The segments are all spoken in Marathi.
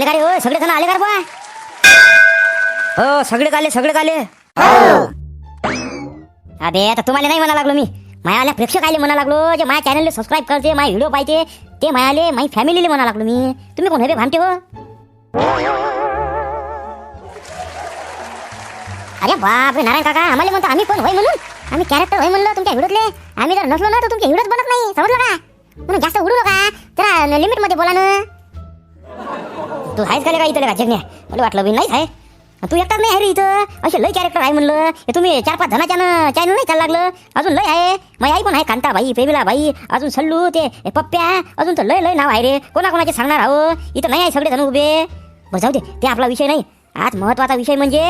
आले का रे हो सगळे जण आले का रे हो सगळेच आले सगळेच आले अबे आता तुम्हाला नाही म्हणा लागलो मी. मायाला प्रेक्षक आले म्हणा लागलो जे माझ्या चॅनलला सबस्क्राईब करते माझे व्हिडिओ पाहिजे ते मायाले माझी फॅमिलीला म्हणा लागलो मी. तुम्ही कोण हे भामटे हो? अरे बाप रे नारायण काका आम्हाला म्हणतो आम्ही कोण होय म्हणून? आम्ही कॅरेक्टर होय म्हणलं तुमच्या व्हिडिओतले आम्ही जर नसलो ना तर तुमचे व्हिडिओच बनत नाही. समजलं का? म्हणून जास्त उडू नका. जरा लिमिटमध्ये बोला ना. तू आहेस का का इथं का? जगण्या मला वाटलं मी नाही आहे. तू एकटाच नाही आहे रे इथं. असे लय कॅरेक्टर आहे म्हणलं. हे तुम्ही चार पाच जणाच्या चॅनल नाही चाललं लागलं. अजून लय आहे. माझी आई पण आहे कांता भाई प्रेमिला भाई अजून सल्लू ते पप्प्या अजून तर लय लय नाव आहे रे. कोणा कोणाचे सांगणार आहो? इथं नाही आहे सगळे जण उभे. बस जाऊ दे. ते आपला विषय नाही. आज महत्त्वाचा विषय म्हणजे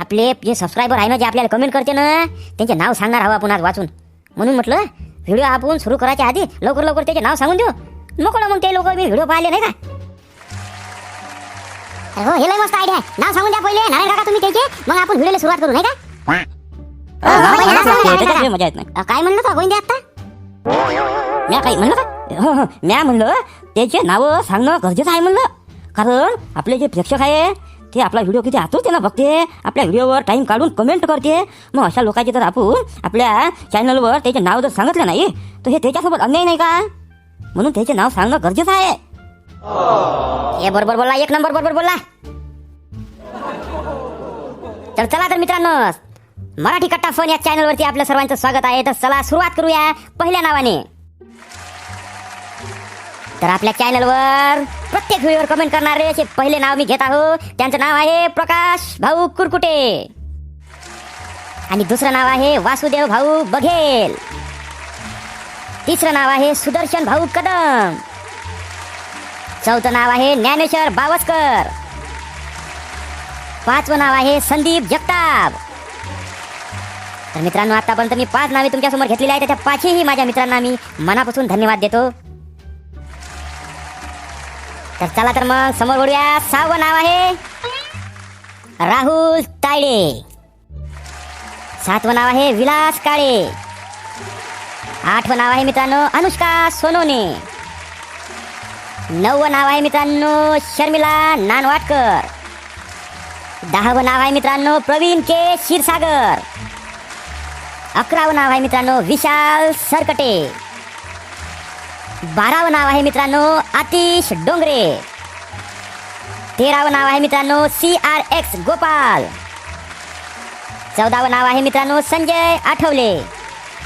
आपले जे सबस्क्रायबर आहे ना जे आपल्याला कमेंट करते ना त्यांचे नाव सांगणार हवं आपण आज वाचून. म्हणून म्हटलं व्हिडिओ आपण सुरू करायच्या आधी लवकर लवकर त्याचे नाव सांगून देऊ. नको ना मग ते लोक मी व्हिडिओ पाहिले नाही का? हो हे लय मस्त आयडिया आहे. नाव सांगून द्या पहिले. नारायण काका तुम्ही त्याचे मग आपण व्हिडिओला सुरुवात करू नाही का? अ, नाव सांगा, नारायण काका. मजा येत नाही अ, काय म्हणलं का गोविंदे आता म्या काही म्हणलं का? हो हो म्या म्हणलं त्याचे नावं सांगणं गरजेचं आहे म्हणलं. कारण आपले जे प्रेक्षक आहे ते आपला व्हिडिओ किती आतुरतेनं बघते आपल्या व्हिडिओवर टाइम काढून कमेंट करते. मग अशा लोकांचे जर आपण आपल्या चॅनलवर त्याचे नाव जर सांगितलं नाही तर हे त्याच्यासोबत अन्याय नाही का? म्हणून त्याचे नाव सांगणं गरजेचं आहे. हे बरोबर बोलला एक नंबर बरोबर बोलला. तर चला तर मित्रांनो मराठी कट्टा फोन या चॅनलवरती आपल्या सर्वांचं स्वागत आहे. तर चला सुरुवात करूया पहिल्या नावाने. तर आपल्या चॅनलवर प्रत्येक व्हिडिओवर कमेंट करणारे असे पहिले नाव मी घेत आहो. त्यांचं नाव आहे प्रकाश भाऊ कुरकुटे. आणि दुसरं नाव आहे वासुदेव भाऊ बघेल. तिसरं नाव आहे सुदर्शन भाऊ कदम. चौथं नाव आहे ज्ञानेश्वर बावस्कर. पाचवं नाव आहे संदीप जगताप. तर मित्रांनो आतापर्यंत मी पाच नावे तुमच्यासमोर घेतलेली आहे त्याच्या पाचही माझ्या मित्रांना मी मनापासून धन्यवाद देतो. तर चला तर मग समोर बोलूया सहावं नाव आहे राहुल तायडे. सातवं नाव आहे विलास काळे. आठवं नाव आहे मित्रांनो अनुष्का सोनोने. नववं नाव आहे मित्रांनो शर्मिला नानवाटकर. दहावं नाव आहे मित्रांनो प्रवीण के. क्षीरसागर. अकरावं नाव आहे मित्रांनो विशाल सरकटे. बारावं नाव आहे मित्रांनो आतिश डोंगरे. तेरावं नाव आहे मित्रांनो सी आर एक्स गोपाल. चौदावं नाव आहे मित्रांनो संजय आठवले.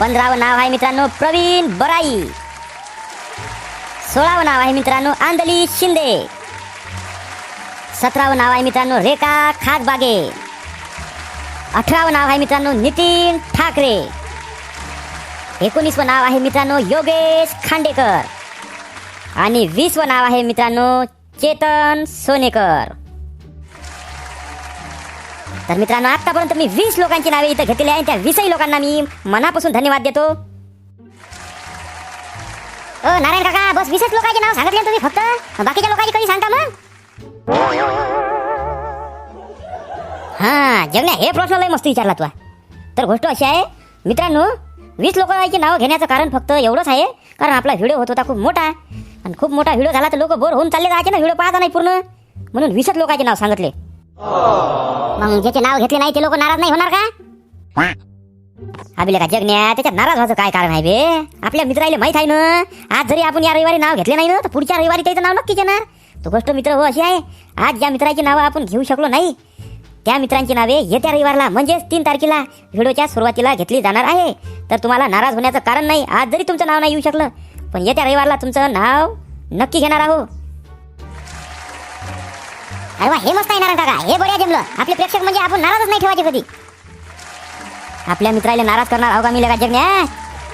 पंधरावं नाव आहे मित्रांनो प्रवीण बराई. सोळावं नाव आहे मित्रांनो आंदली शिंदे. सतरावं नाव आहे मित्रांनो रेखा खासबागे अठरावं नाव आहे मित्रांनो नितीन ठाकरे. एकोणीसवं नाव आहे मित्रांनो योगेश खांडेकर. आणि वीसवं नाव आहे मित्रांनो चेतन सोनेकर. तर मित्रांनो आतापर्यंत मी वीस लोकांची नावे इथं घेतलेली आहे त्या वीसही लोकांना मी मनापासून धन्यवाद देतो. ओ नारायण काका बस वीसच लोकांचे नाव सांगितले तुम्ही फक्त? बाकीच्या लोकांची कधी सांगता मग? हा जगण्या हे प्रश्न लय मस्त विचारला तुला तर गोष्ट अशी आहे मित्रांनो वीस लोकांची नावं घेण्याचं कारण फक्त एवढंच आहे कारण आपला व्हिडिओ होत होता खूप मोठा. आणि खूप मोठा व्हिडिओ झाला तर लोक बोर होऊन चालले जायचे ना व्हिडिओ पाहता नाही पूर्ण. म्हणून वीसच लोकांचे नाव सांगितले. मग ज्याचे नाव घेतले नाही ते लोक नाराज नाही होणार का? अभिले का जगण्या त्याच्यात नाराज व्हायचं काय कारण आहे बे? आपल्या मित्राला माहीत आहे ना? आज जरी आपण या रविवारी नाव घेतले नाही ना तर पुढच्या रविवारी त्याचं नाव नक्कीच घेणार. तो गोष्ट मित्र हो अशी आहे. आज ज्या मित्राची नावं आपण घेऊ शकलो नाही त्या मित्रांची नावे येत्या रविवारला म्हणजेच तीन तारखेला व्हिडिओच्या सुरुवातीला घेतली जाणार आहे. तर तुम्हाला नाराज होण्याचं कारण नाही आज जरी तुमचं नाव नाही येऊ शकलं पण येत्या रविवारला तुमचं नाव नक्की घेणार आहो. अरे वा हे मस्त येणार काका. हे बढिया जमलं. आपले प्रेक्षक म्हणजे आपण नाराजच नाही ठेवायचे कधी. आपल्या मित्राला नाराज करणार आहो का मी लगा जगण्या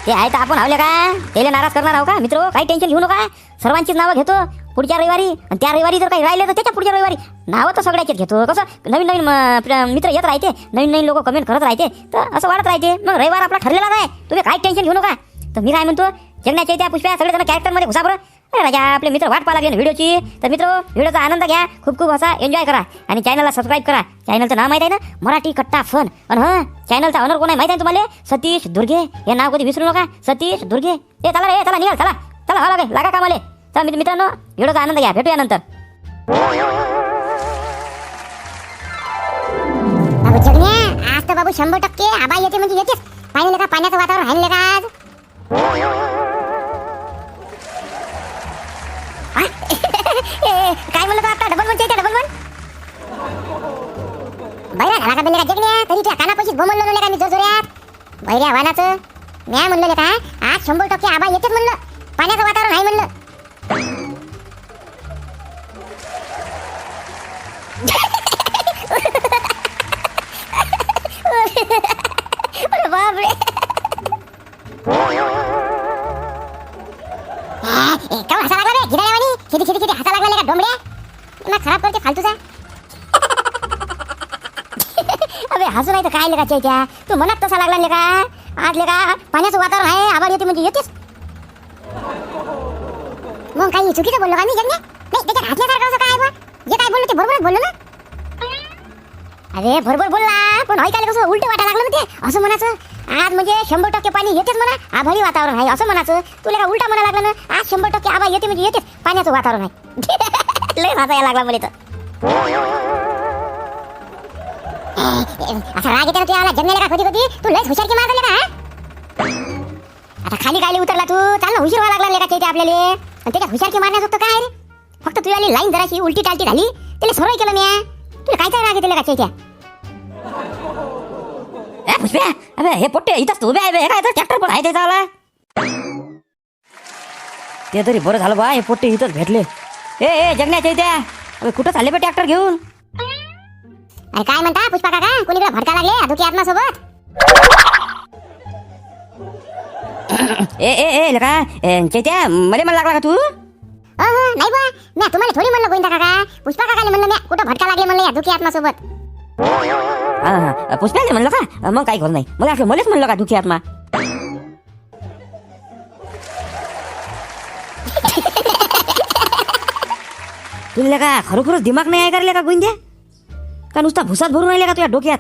ते आहे तर आपण आवले का? त्याला नाराज करणार आहो का? मित्र काही टेन्शन घेऊ नका. सर्वांचीच नावं घेतो. पुढच्या रविवारी आणि त्या रविवारी जर काही राहिले तर त्याच्या पुढच्या रविवारी. नावं तर सगळ्याचेच घेतो. कसं? नवीन नवीन मित्र येत राहते. नवीन नवीन लोक कमेंट करत राहते. तर असं वाढत राहते. मग रविवार आपला ठरलेला आहे. तुम्ही काही टेन्शन घेऊ नका. तर मी काय म्हणतो? जगण्याच्या त्या पुष्प्या सगळे जण कॅरेक्टरमध्ये घुसा बरं. अरे राजा आपले मित्र वाट पाहा लागले व्हिडिओची. तर मित्र व्हिडिओचा आनंद घ्या खूप खूप असा एन्जॉय करा. आणि चॅनलला सबस्क्राईब करा. चॅनलचं नाव माहीत आहे ना? मराठी कट्टा फन आणि हा चॅनलचा ऑनर कोण आहे माहिती आहे तुम्हाला? सतीश दुर्गे. हे नाव कधी विसरू नका. सतीश दुर्गे. ए चला रे चला निघाल चला. चला हा लागे लागा कामाले. चला मित्रांनो व्हिडिओचा आनंद घ्या. भेटूया नंतर. बाबू जगण्या आज तर बाबू शंभर टक्के आबा येते म्हणजे येतेच. पाहिलं का पाण्याचं वातावरण? राहिलं का आज? काय म्हणलं आता? डबल वन डबल वन बैरा घाला का बेले का जगण्या तरी त्या कानापाशीच बोमल नाही का मी जोरजोऱ्यात बैऱ्या वानाचं म्या म्हणलं का? आज शंभर टक्के आबा येतेच म्हणलं. पाण्याचं वातावरण आहे म्हणलं. अरे बापरे. हा, ए, काहून हसा लागला रे गिराण्यावानी किती किती किती डोंबड्या ना खराब करते फालतूचा? अबे हसू नाही तर काय लेका चैत्या तू मनात तसा लागला लेका? आज लेका पाण्याचं वातावरण आहे आभार येते म्हणजे येतेच मग काही चुकीचं बोललो का? मी जगण्या नाही त्याच्यात घातल्यासारखं असं काय बा? जे काय बोललो ते बरोबरच बोललो ना? अरे बरोबर बोलला पण ऐकायला कसं उलट वाटा लागलं ते? असं म्हणायचं आज म्हणजे शंभर टक्के पाणी येतेच म्हणा. आभारी वातावरण आहे असं म्हणायचं तुला का उलटा म्हणा लागलं ना? आज शंभर टक्के आभा येते म्हणजे येतेच पाण्याचं वातावरण आहे. लय हसायला लागला मला तर. असा राग येते ना तुला जन्मेला का कधी कधी तू लयच हुशार की मारले का आता खाली गाली उतरला तू. चाल ना हुशीर व्हायला लागला का ते आपल्याला. आणि त्याच्या हुशार की मारण्यास होतं काय रे? फक्त तुझ्या लाईन जराशी उलटी टालटी झाली. त्याला सरळ केलं मी तुला काय काय राग येते का चैत्या पुष्प्या अबे हे पोट्टे इथंच उभे आहे बे. हे काय ट्रॅक्टर पण आहे त्याचा आला ते तरी बरं झालं बा हे पोट्टे इथंच भेटले. ए ए जगण्याच्या इथे कुठं चालले बे ट्रॅक्टर घेऊन? अरे काय म्हणता पुष्पा काका? कोणीकडे भडका लागले धुकी आत्मा सोबत ए ए ए लका चैत्या मले मला लागला का तू? नाही बा मी तुम्हाला थोडी म्हणलं गोविंदा काका. पुष्पा काकाने म्हणलं मी कुठं भटका लागले म्हणलं या धुकी आत्मा सोबत पुष्प्याने म्हणलं का? मग काही करू नाही. मला असं मलाच म्हणलं का दुखी आत्मा? तुला का खरोखरच दिमाग नाही आहे का रे का गोविंद्या का नुसता भुसात भरून राहिले का तुझ्या डोक्यात?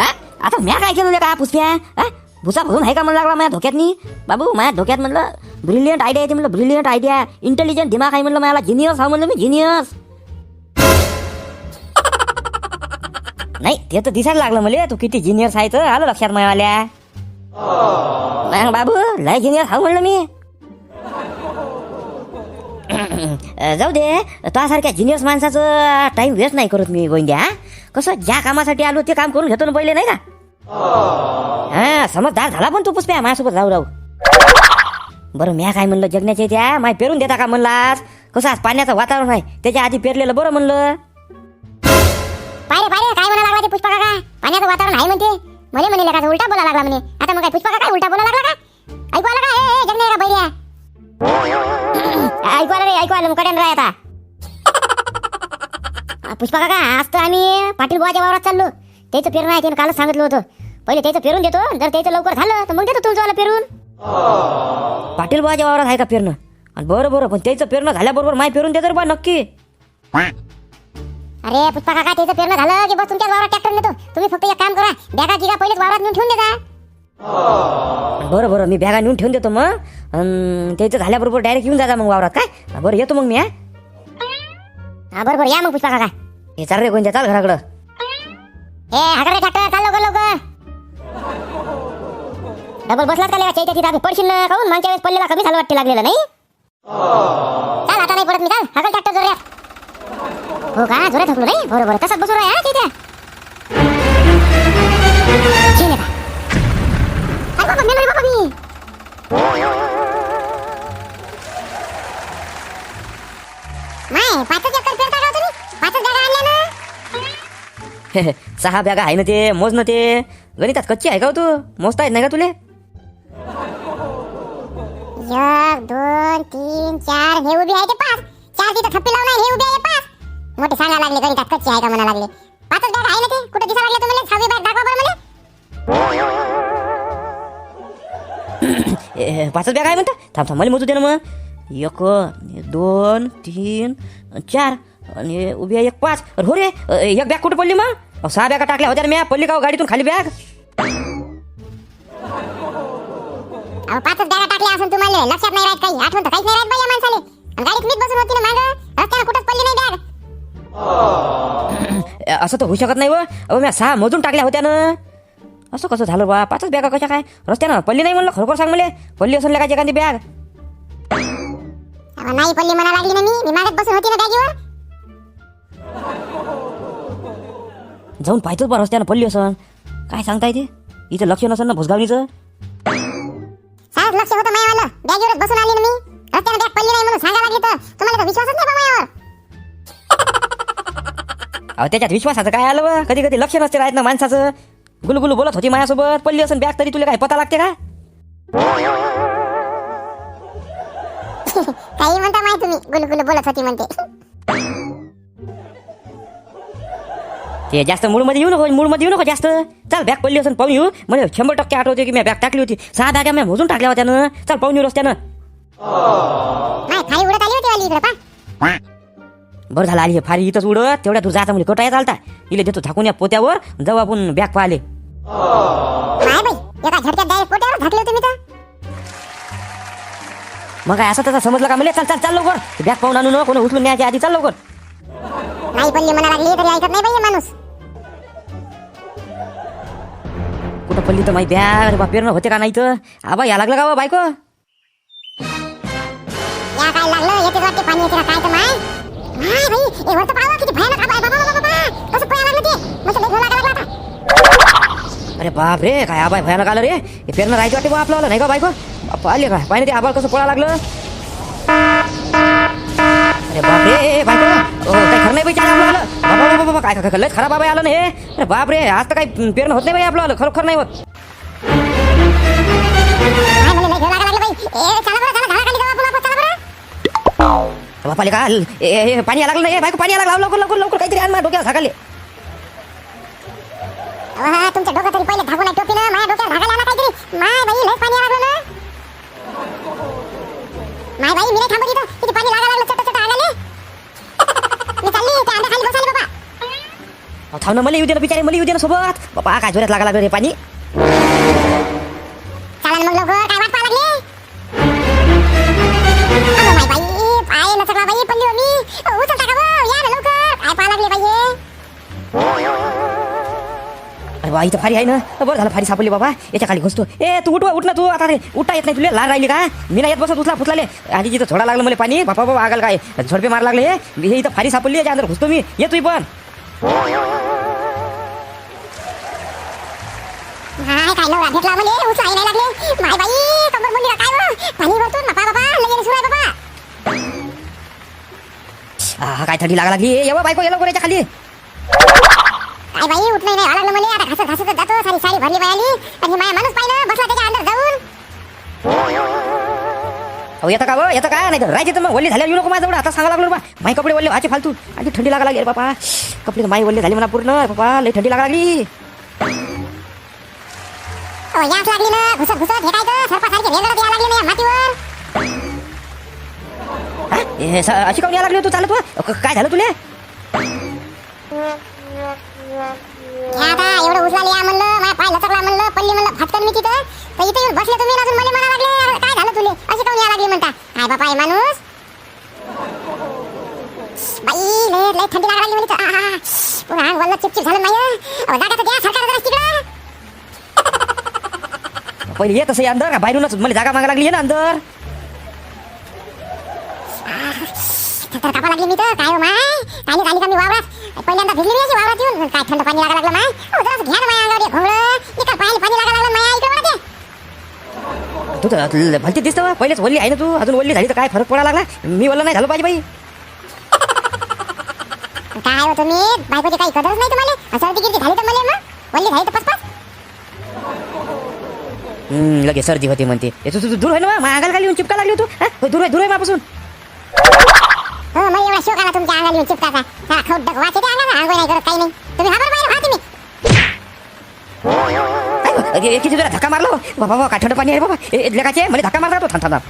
हा? आता म्या काय केलं का पुष्प्या? हा? भुसा भरून आहे का म्हणलं लागला माझ्या डोक्यातनी बाबू माझ्या डोक्यात म्हणलं ब्रिलियंट आयडिया येते म्हणलं ब्रिलियंट आयडिया इंटेलिजंट दिमाग आहे म्हणलं मला जिनियस हा म्हणलं मी जिनियस नाही ते तर दिसायला लागलं मला. तू किती जिनियर्स आहे तर. आलं लक्षात मायावाल्या. मग बाबू लय जिनियर्स हा म्हणलं मी. जाऊ दे. तुझ्यासारख्या जिनियस माणसाचं टाइम वेस्ट नाही करत मी गोंद्या कसं ज्या कामासाठी आलो ते काम करून घेतो ना पहिले नाही का? हा समजदार झाला पण तू पुष्प्या माझ्यासोबत राहू राहू. बरं म्या काय म्हणलं जगण्याच्या त्या माय पेरून देता का म्हणलास कसं आज पाण्याचं वातावरण आहे? त्याच्या आधी पेरलेलं बरं म्हणलं. पाहिजे पाहिले काय म्हणा लागला ते पुष्पा काका? पाण्याचं वातावरण आहे म्हणते. म्हणे म्हणे का उलटा बोला लागला म्हणे. आता मग काय पुष्पा काका उलटा बोला लागला का? ऐकू मुकाट्यानं पुष्पा काका आज तर आम्ही पाटील बुवाच्या वावरात चाललो. त्याचं पेरून आहे त्यानं कालच सांगितलं होतं. पहिले त्याचं पेरून देतो जर त्याचं लवकर झालं तर मग देतो तुमचं पेरून पाटील बुवाच्या वावरात आहे का पेरणं आणि बरं बरं पण त्याचं पेरणं झाल्याबरोबर माय पेरून देतो बा नक्की. अरे पुष्पा काका त्याचं पेरणं झालं की बस तुमच्याच वावरात ट्रॅक्टर नेतो. तुम्ही फक्त एक काम करा बॅगा गिगा पहिलेच वावरात नेऊन ठेवून देता. बरं बरं मी बॅगा नेऊन ठेवून देतो मग. त्याचं झाल्याबरोबर डायरेक्ट येऊन जाता मग वावरात काय? बरं येतो मग मी हा. हा बरोबर या मग पुष्पा काका. हे चाल रे कोणत्या चाल घराकडं. ए हाकडे ट्रॅक्टर चाल लवकर लवकर डबल बसलात का लेका चैत्या तिथं पडशील ना काहून मागच्या वेळेस पडलेला कमी झालं वाटते लागलेलं नाही? चाल आता नाही पडत मी चाल. हाकल ट्रॅक्टर जोरात. हो का? जोरात हकलो नाही? बरोबर. तसंच बसून राहा चैत्या. बाबा मेलो रे बाबा मी नाही पाचच एकर फिरता का हो तुम्ही पाचच गाड्या आणल्या ना सहा बॅगा आहे ना ते मोज ना ते. गणितात कच्ची आहे का हो तू? मोजता येत नाही का तुले? एक दोन तीन चार. हे उभी आहे ते पाच. चार तिथं थप्पी लावून आहे हे उभी आहे पाच. मोठे सांगा लागले गणितात कच्ची आहे का म्हणा लागले. पाचच बॅग आहे ना ते? कुठं दिसा लागले तुम्हाला? सहावी बॅग दाखवा बरं मला. पाचच बॅग आहे म्हणता थांब थांब मला मोजू दे ना मग एक दोन तीन चार आणि उभी आहे एक पाच अरे हो रे एक बॅग कुठे पडली मग सहा बॅगा टाकल्या होत्या म्या पडली का गाडीतून खाली बॅग अहो पाचच बॅगा टाकल्या असून तुम्हाला लक्षात नाही राहत काही आठवण तर काहीच नाही राहत बाई या माणसाले आणि गाडीत मीच बसून होती ना मागं रस्त्यानं कुठंच पडली नाही बॅग असं तर होऊ शकत नाही व मी सहा मोजून टाकल्या होत्या ना असं कसं झालं बा? पाचच बॅगा कशा काय? रस्त्यानं पडली नाही म्हणलं खरोखर सांग मला. पडली असेल काय एखादी बॅग. अहो, नाही पडली म्हणा लागली ना मी. मी मागत बसून होती ना बॅगीवर. जाऊन पाहिजेच बा रस्त्यानं पडली असन. काय सांगता येते इथं लक्ष नसेल ना भुसगावणीचं. सारंच लक्ष होतं मायावालं. बॅगीवरच बसून आली ना मी. रस्त्यानं बॅग पडली नाही म्हणून सांगा लागली तर. तुम्हाला तर विश्वासच नाही बा मायावर. अहो त्याच्यात विश्वासाचं काय आलं व कधी कधी लक्ष नसते राहत ना माणसाचं. गुलगुलू बोलत होती माझ्यासोबत पडली असेल बॅग तरी तुला काय पता लागते का? काही म्हणता माहिती तुम्ही. गुलगुल बोलत होती म्हणते. ते जास्त मूडमध्ये येऊ नको मूडमध्ये येऊ नको जास्त. चल बॅग पडली असेल पाहून येऊ. म्हणजे शंभर टक्के आठवते की मी बॅग टाकली होती. सहा बॅगा मी मोजून टाकल्या होत्या ना. चल पाहून येऊ रस्त्यानं. माय खाली उडत आली होती वाली इकडे पा. बरं झालं आली हे फारी इथंच उडत तेवढ्या तू जाता म्हणजे कटाय चालता इले देतो झाकून या पोत्यावर जाऊ आपण बॅग पाहिले. माय बाई एका झटक्यात डायरेक्ट पोट्यावर झाकले होते मी तर. मग काय असं तसं समजलं का? मला चल चल चल लवकर. बॅग पाहून आणू न कोणी उचलून न्यायच्या आधी चल लवकर. नाही पडली म्हणा लागली तरी ऐकत नाही बाई हे माणूस. कुठं पडली तर माहिती बॅग अरे बा पेरणं होते का नाही तर आबा या लागलं का बा बायको? या काय लागलं? येते वाटते पाणी येते का काय तर माय? माय बाई ए वरतं पाहावं किती भयानक आबाय बाबा बाबा बाबा कसं पोया लागलं ते? मस्त लई झोला लागला आता. अरे बाप रे काय आबाय भयानक आलं रे. हे पेरणं राहायचं वाटते बा आपल्याला नाही का बायको? आले का? पाहिजे ते आबाळ कसं पळा लागलं? अरे बाप रे बायको काही खरं नाही आपलं बाबा बाबा बाबा काय काय लय खराब आबाय आलं ना हे. अरे बाप रे आज तर काही पेरणं होत नाही बाई आपलं खरोखर नाही होत. माय लागला बापाले का? ए, पाणी यायला लागलं नाही बायको पाणी यायला लागलं. लवकर लवकर लवकर काहीतरी आण माझ्या डोक्याला झाकाले. अहो, तुमच्या डोकं तरी पहिले झाकून टोपी ना माझ्या डोक्यात झाकायला आला काहीतरी. माय बाई लई पाणी लागलं ना. माय बाई मी नाही थांबत इथं. किती पाणी लागा लागलं चट चट आगाले मी चालली त्या अंड्या खाली बसाली बाबा. अहो, थांब ना मला येऊ दे ना बिचारे मला येऊ दे ना सोबत. बापा काय जोरात लागा लागलं रे पाणी? उचल टाका भाऊ या ना लवकर. काय पाहा लागले बाई अरे बा इथं फारी आहे ना. बरं झालं फारी सापडली बाबा. याच्या खाली घुसतो. ए तू उठ उठ ना तू. आता रे उठता येत नाही तुला. लहान राहिली का? मी नाही येत बसत उचला फुटलाले आणि तिथं थोडा लागलं मला पाणी बापा बाबा आगाल काय? झडपे मार लागले. हे हे इथं फारी सापडली याच्या अंदर घुसतो मी. ये तू पण. हाय काय नवरा भेटला म्हणे उचलाय नाही लागले. माय बाई कंबर काय हो? पाणी भरतो बाबा लगेच सुराय बाबा हा काय थंडी लागा लागली ये बायको ये लवकर याच्या खाली. काय बाई उठलं नाही. लागलं म्हणे आता घासत घासत जातो. सारी साडी भरली बाई आली आणि माया माणूस पाहिलं. बसला त्याच्या अंदर जाऊन. अहो येतं का येतं का? नाही तर राहायचे तर मग. वल्ली झाल्या येऊ नको माझ्याजवळ आता सांगा लागलो बा. माई कपडे वल्ले व्हायचे फालतू. आणि थंडी लागा लागली बापा. कपडे तर माई वल्ले झाले म्हणा पूर्ण. बापा लई थंडी लागा लागली. अहो, याच लागली ना. घुसत घुसत हे काय सर्पासारखे रेंगडत या लागले ना मातीवर. हा? स- अशी काऊन या लागली हो तू? चालत व? क- काय झालं तुले? आता एवढं उचलाले या म्हणलं माझ्या पाय लचकला म्हणलं पल्ली म्हणलं फटकन मी तिथं. तर इथे येऊन बसले तुम्ही आणि अजून मला म्हणा लागले. अरे काय झालं तुले? अशी काऊन या लागली म्हणता? काय बापा हे माणूस? बाई लय लय थंडी लागा लागली म्हणे तर. आहा. पुन्हा अंग वल्ल चिपचिप झालं माय. अहो जागा तर द्या सरकार जरा तिकडं. पहिले येत असं अंदर का बाहेरूनच? मला जागा मागा लागली आहे ना अंदर. तर कापा लागली मी तर काय हो माय? काय नाही झाली का मी वावरात. पहिल्यांदा भिजली मी अशी वावरात येऊन. काय थंड पाणी लागा लागलं माय? अहो, जरासं घ्या ना माय अंगावर घोंगडं इकडं पाणी पाणी लागा लागलं माय इकडे मला ते तू तर भलती दिसतं. पहिलेच वल्ली आहे ना तू? अजून वल्ली झाली तर काय फरक पडा लागला? मी वल्ला नाही झालं पाहिजे बाई. काय हो तुम्ही? बायकोची काही कदरच नाही तुम्हाला? सर्दी गिरदी झाली तर मला मग? वल्ली झाली तर हम्म, लगे सर्दी होती म्हणते. तू तू तू दूर आहे ना माझ्या अंगाला खाली चिपका लागली तू? हा? होय, दूर आहे दूर आहे माझ्यापासून हो मला एवढा शोक आला तुमच्या अंगाला येऊन चिपकाचा हा खौट डक वाचे त्या अंगाला? आंघोळ नाही करत काही नाही. तुम्ही हा बरोबर व्हा तुम्ही. अरे, ए, किती तुला धक्का मारलो बाबा बाबा काय थंड पाणी आहे बाबा. ए, ए, मला धक्का मारला तो. थांब थांब थांब.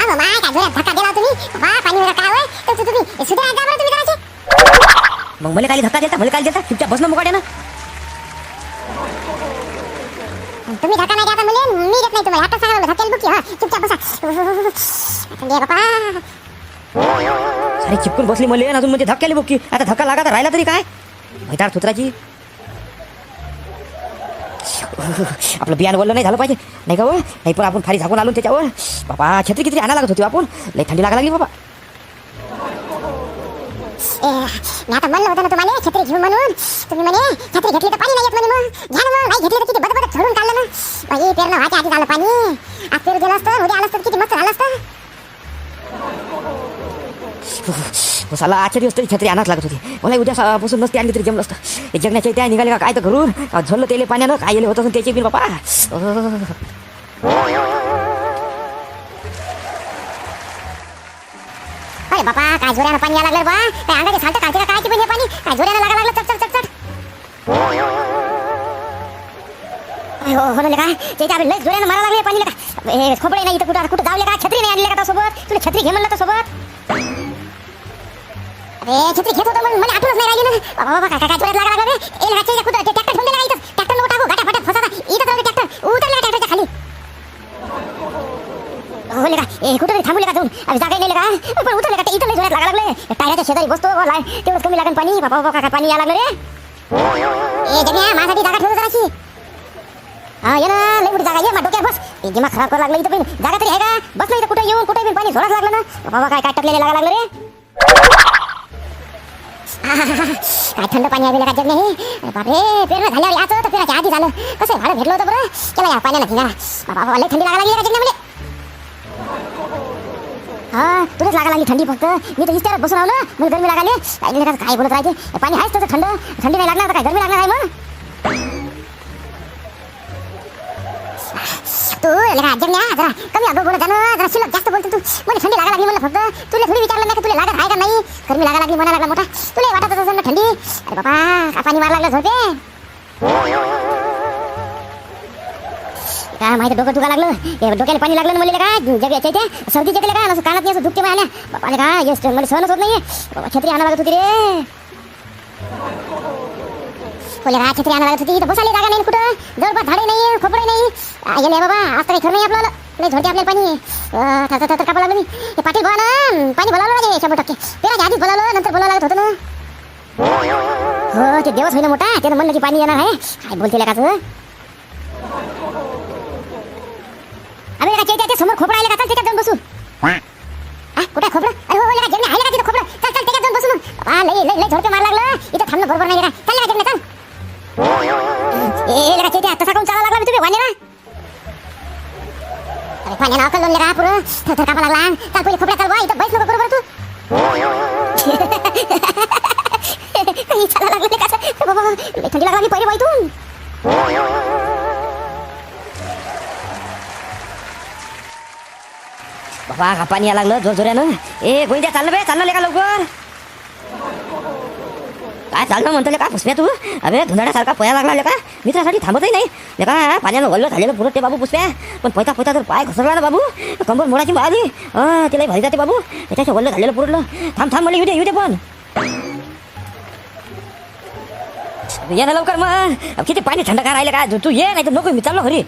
अहो माय काय जोरात धक्का दिला तुम्ही? वा पाणी वगैरे काय होय? तर तू- तुम्ही सुधारा जा बरं तुम्ही जराशे मग मला काय धक्का देता मला काय देता? चुपचाप बसणं मुकाट्या ना तुम्ही धक्का नाही द्या आता मुले मी देत नाही तुम्हाला. आता सांगा धक्क्याला बुकी हा. चुपचाप बसा. थंडी आहे बापा अरे चिपकून बसली मले अजून म्हणजे धक्क्याली बुक्की. आता धक्का लागा तर राहिला तरी काय? मैतार सुत्राची आपलं बियाणं वल्लं नाही झालं पाहिजे. नाही का हो? नाही पण आपण खाली झाकून आलो त्याच्यावर. बाबा छत्री किती आणा लागत होती हो आपण? लई थंडी लागा लागली बाबा. मी आता म्हणलं होतं ना तुम्हाला? छत्री घेऊ म्हणून. तुम्ही म्हणे छत्री घेतली तर पाणी नाही येत म्हणे मग. घ्या ना मग नाही घेतली तर किती बदबद झोडून काढलं ना. बाई पेरणं व्हायच्या आधी झालं पाणी. आज पेरू गेलं असतं उद्या आलं असतं किती मस्त झालं असतं. बसाला आजच्या दिवस तरी छत्री आणाच लागत होती. मला उद्या सा- पासून नसते आणली तरी जमलं असतं. हे जगण्याच्या त्या निघाले का? काय तर घरून अहो, झोललं तेले पाण्यानं? काय येले होतं त्याचे बिल बापा? अरे बापा काय जोऱ्यानं पाणी यायला लागलं बा. काय अंगाचे साल्ट काढते का काय की पण हे पाणी? काय जोऱ्यानं लागा लागलं चट चट चट हो हो का ते आपले जोऱ्यानं मारा लागले पाणी का हे खोपडे नाही इथं कुठं कुठं जावले का? छत्री नाही आणले का सोबत तुला छत्री घे म्हणलं तर सोबत अरे छत्री घेत होतो पण मला आठवणच नाही राहिली ना. बाबा बाबा काय काय जोऱ्यात लागा लागलं ए कुठं? ट्रॅक्टर ठेवून दिला इथं? ट्रॅक्टर नको टाकू फसा इथं ट्रॅक्टर उतरले ए कुठं थांबले का जाऊन अरे जागा नाही का? पण उतरले का? ते इथं जोरात लागा लागले टायराच्या शेजारी बसतो हो, लाय. तेवढंच कमी लागेल पाणी. बाबा बाबा काका पाणी या लागलं रे. ए जग्या माझ्यासाठी जागा ठेवतो जराशी हा ये ना लय मोठी जागा. ये मा डोक्यात बस. ते दिमाग खराब करू लागलं इथं पण. जागा तरी आहे का? बस नाही कुठे येऊन कुठे पण पाणी झोडाच लागलं ना? बाबा काय काय टकलेले लागा लागलं रे? काय थंड पाणी आहे का जग नाही. अरे बापरे पेरणं झाल्यावर याचं तर पेराच्या आधी झालं. कसं भाडं भेटलं होतं बरं. चला या पाण्यानं भिंगा बाबा बाबा लय थंडी लागा लागली का जगण्यामध्ये. हा तुलाच लागा लागली थंडी फक्त. मी तर इस्त्यावर बसून राहिलो. मग गरमी लागली काय नाही काय बोलत राहते पाणी आहेच तसं थंड. थंडी नाही लागणार काय गरमी लागणार आहे मग. तू लगा जगण्या जरा कमी अगं बोलत जाणं जरा शिल्लक जास्त बोलतो तू. मला थंडी लागा लागली म्हणलं फक्त. तुला थोडी विचारलं नाही का तुला लागत आहे का नाही? गरमी लागा लागली म्हणा लागला मोठा. तुला वाटत असेल ना थंडी. अरे बाबा पाणी मार लागलं झोपे काय माहिती डोकं दुखा लागलं? हे डोक्याला पाणी लागलं ना काय? जग याच्या इथे? सर्दी येते का असं कानात नाही असं दुखते मला काय? येस मला सहनच होत नाही बाबा छत्री आणा लागत होती रे. बोले का छत्री आणा लागत होती. इथं बसायला जागा नाही कुठं? जवळपास झाडे नाही. खोपडे नाही गेले बाबा आज तर काही खरं नाही आपल्याला नाही झोडते आपल्याला पाणी थर थर कापा लागलं मी. हे पाटील भावा ना पाणी बोलावलं पाहिजे शंभर टक्के. पेराच्या आधीच बोलावलं नंतर बोलावं लागत होतं ना. हो ते देवच होईना मोठा. त्यानं म्हणलं की पाणी येणार आहे. काय बोलते का आम्ही का चैत्या ते समोर खोपडा आले का? चल त्याच्यात जाऊन बसू. आ, कुठे खोपडं? अरे हो लेका जगणे आले का तिथे खोपडं? चल चल त्याच्यात जाऊन बसू मग. आ, लय लय लय झोडके मार लागलं. इथं थांबणं बरोबर नाही का? चल लेका जगणे चल. ए लेका चैत्या तसा काऊन चाला लागला मी तुम्ही वाण्याला? अरे पाण्याला अकल लावून लेका पुरं? थर थर कापा लागला. चल पहिले खोपड्यात चल बाबा पाणी यायला लागलं जोर जोऱ्यानं ए गोविंद्या चाललं बे चाललं का लवकर. काय चाललं म्हणतो का पुष्प्या तू? अबे धुंदाड्यासारखा पया लागला का मित्रासाठी थांबतही नाही. लेका पाण्यानं वल्ल झालेलं पुरत ते बाबू पुष्प्या पण पैता पैता तर पाय घसरला ना बाबू. कंबर मोडाची बाळी तिला भारी जाते बाबू. त्याच्या वल्ल झालेलं पुरलं. थांब थांब मला येऊ दे येऊ दे पण. ये ना लवकर मग. किती पाणी थंड का राहिलं का तू ये नाही तर नको मी चाललो घरी.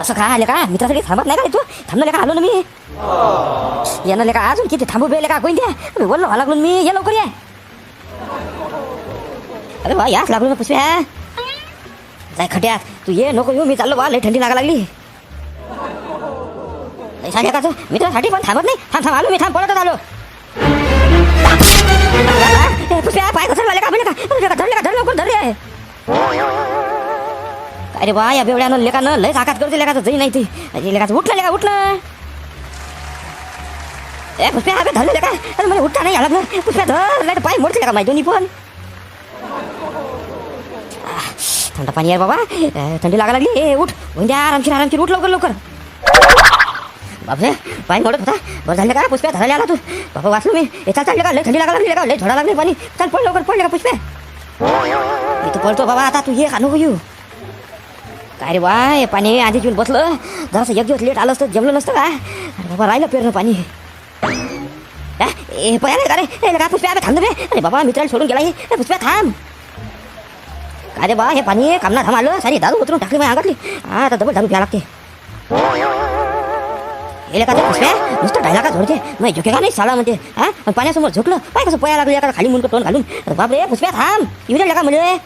असं का आले का मित्रासाठी थांबत नाही का तू थांबलं का आलो ना मी. येणार का अजून किती थांबू बेले का कोण द्या बोललो व्हा लागलो मी. ये लवकर या. अरे वा याच लागलो ना पुष्प्या जाय खट्यात. तू ये नको येऊ मी चाललो बा लय थंडी लागा लागली. सांगा का तू मित्रासाठी पण थांबत नाही. थांब थांब आलो मी थांब पळतच आलो. पुष्प्या पाय घसरला लेका म्हणजे का? अरे लेका, धर लेका धर लवकर धरले अरे वा या बेवड्यानं लेकानं लय ताकात करते लेखाचं जई नाही ते. अरे लेकाचं उठलं लेखा उठलं. ए पुष्प्या अबे धरलं लेखा अरे मला उठता नाही आला ना पुष्प्या धर नाही पाय मोडते लेका माहिती दोन्ही पण. थंड पाणी आहे बाबा. थंडी लागा लागली. ए उठ. म्हणजे आरामशीर आरामशीर. उठ लवकर लवकर. बापरे पाय मोडत होता. बरं झालं का? पुष्प्या धरायला आला तू. बाबा वाचलो मी. येता चालले का लय थंडी लागा लागली लेका. लय थोडा लागली पाणी. चल पळ लवकर पडले का पुष्प्या मी तर पळतो बाबा आता तू ये का नको येऊ काय रे वा हे पाणी आधी येऊन बसलं. जरासं एक दिवस लेट आलं असतं जमलं नसतं का? अरे बाबा राहिलं पेरणं पाणी. हा? ए पया नाही का रे? ए का पुष्प्या अबे थांब अरे बाबा मित्राला सोडून गेला हे. ए पुष्प्या थांब. रे बा हे पाणी कामना थांब आलं. सारी दारू उतरून टाकली माझ्या अंगातली. हा आता डबल दारू प्या लागते. हे का पुष्प्या नुसतं डायला का झोडते मग झुके का नाही साला म्हणते? हा? पाण्यासमोर झोकलं पाय कसं पया लागलं एका खाली मुंडकं तोंड घालून. अरे बापरे पुष्प्या थांब. येऊ का म्हणजे